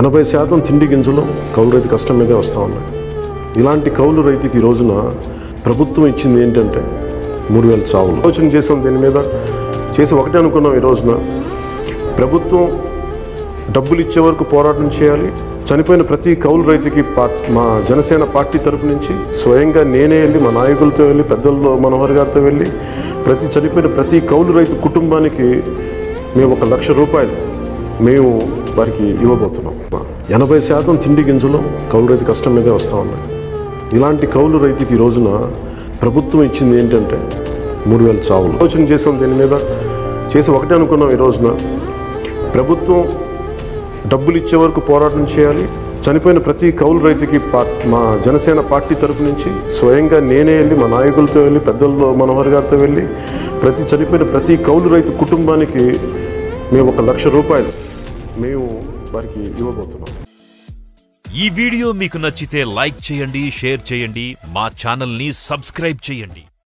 ఎనభై శాతం తిండి గింజలు కౌలు రైతు కష్టం మీదే వస్తూ ఉన్నాయి. ఇలాంటి కౌలు రైతుకి ఈ రోజున ప్రభుత్వం ఇచ్చింది ఏంటంటే మూడు వేల చావులు. ఆలోచన చేసాం దీని మీద. చేసి ఒకటే అనుకున్నాం ఈ రోజున. ప్రభుత్వం డబ్బులు ఇచ్చే వరకు పోరాటం చేయాలి. చనిపోయిన ప్రతి కౌలు రైతుకి మా జనసేన పార్టీ తరపు నుంచి స్వయంగా నేనే వెళ్ళి మా నాయకులతో వెళ్ళి పెద్దల్లో మనోహర్ గారితో వెళ్ళి ప్రతి చనిపోయిన ప్రతి కౌలు రైతు కుటుంబానికి మేము ఒక లక్ష రూపాయలు మేము వారికి ఇవ్వబోతున్నాం. ఎనభై శాతం తిండి గింజలు కౌలు రైతు కష్టం మీదే వస్తూ ఉన్నాయి. ఇలాంటి కౌలు రైతుకి ఈ రోజున ప్రభుత్వం ఇచ్చింది ఏంటంటే మూడు వేల చావులు. ఆలోచన చేసాం దీని మీద. చేసి ఒకటే అనుకున్నాం ఈ రోజున. ప్రభుత్వం డబ్బులు ఇచ్చే వరకు పోరాటం చేయాలి. చనిపోయిన ప్రతి కౌలు రైతుకి మా జనసేన పార్టీ తరపు నుంచి స్వయంగా నేనే వెళ్ళి మా నాయకులతో వెళ్ళి పెద్దల్లో మనోహర్ గారితో వెళ్ళి ప్రతి చనిపోయిన ప్రతి కౌలు రైతు కుటుంబానికి మేము ఒక లక్ష రూపాయలు మేము వారికి ఇవ్వబోతున్నాం. ఈ వీడియో మీకు నచ్చితే లైక్ చేయండి షేర్ చేయండి మా ఛానల్ని సబ్స్క్రైబ్ చేయండి.